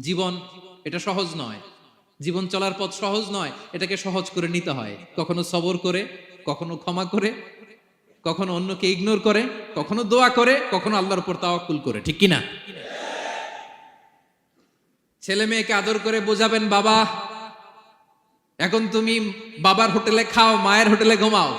জীবন এটা সহজ নয়। জীবন চলার পথ সহজ নয়, এটাকে সহজ করে নিতে হয়। কখনো সবর করে, কখনো ক্ষমা করে, কখনো অন্যকে ইগনোর করে, কখনো দোয়া করে, কখনো আল্লাহর উপর তাওয়াক্কুল করে। ঠিক কিনা? ছেলে মেয়েকে আদর করে বোঝাবেন, বাবা, এখন তুমি বাবার হোটেলে খাও, মায়ের হোটেলে ঘুমাও।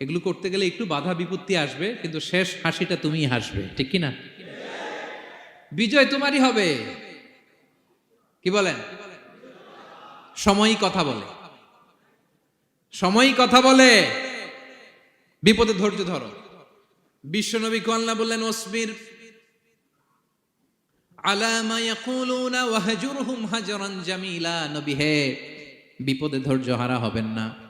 এগুলো করতে গেলে একটু বাধা বিপত্তি আসবে, কিন্তু শেষ হাসিটা তুমিই হাসবে, ঠিক কি না বিজয় তোমারই হবে। কি বলেন? সময়ই কথা বলে। সময়ই কথা বলে। বিপদে ধৈর্য ধরো। বিশ্বনবী কল্লা বললেন ওসমির আলামা ওয়াহজুরহুম হাজরান জামিলা। নবী হে, বিপদে ধৈর্য হারা হবেন না।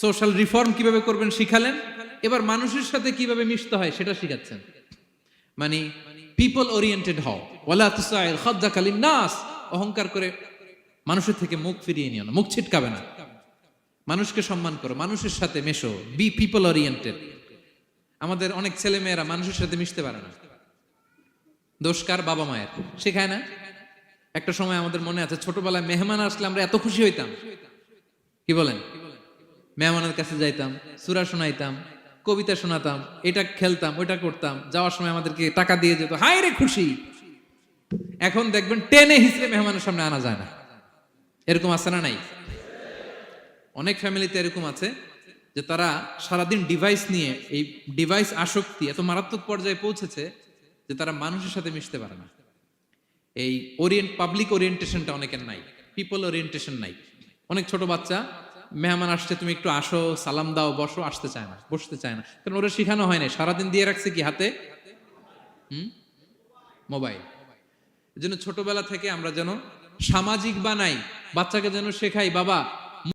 সোশ্যাল রিফর্ম কীভাবে করবেন শিখালেন? এবার মানুষের সাথে কীভাবে মিশতে হয় সেটা শিখাচ্ছেন। মানে পিপল ওরিয়েন্টেড হও। ওয়ালা তুসাইল নাস অহংকার করে মানুষের থেকে মুখ ফিরিয়ে নিও না, মুখ ছিটকাবে না। মানুষকে সম্মান করো, মানুষের সাথে মেশো বি পিপল ওরিয়েন্টেড আমাদের অনেক ছেলে মেয়েরা মানুষের সাথে মিশতে পারে না। দোষকার বাবা মায়ের। শেখায় না? একটা সময় আমাদের মনে আছে, ছোটবেলায় মেহমান আসলে আমরা এত খুশি হইতাম। কি বলেন? মেহমানের কাছে যাইতাম, সুরা শোনাইতাম, কবিতা শোনাতাম, এটা খেলতাম, ওইটা করতাম, যাওয়ার সময় আমাদেরকে টাকা দিয়ে যেত হাই রে খুশি। এখন দেখবেন টেনে হিসেবে মেহমানের সামনে আনা যায় না। এরকম আছে না নাই? অনেক ফ্যামিলিতে এরকম আছে যে তারা সারাদিন ডিভাইস নিয়ে, এই ডিভাইস আসক্তি এত মারাত্মক পর্যায়ে পৌঁছেছে যে তারা মানুষের সাথে মিশতে পারে না। এই ওরিয়েন্ট পাবলিক ওরিয়েন্টেশনটা অনেকের নাই পিপল ওরিয়েন্টেশন নাই। অনেক ছোট বাচ্চা মেহমান আসছে, তুমি একটু আসো, সালাম দাও, বসো, আসতে চায় না, বসতে চায় না। কারণ ওরা শেখানো হয় না সারাদিন দিয়ে রাখছে কি, হাতে? হুম? মোবাইল। যেন ছোটবেলা থেকে আমরা যেন সামাজিক বানাই, বাচ্চাকে যেন শেখাই, বাবা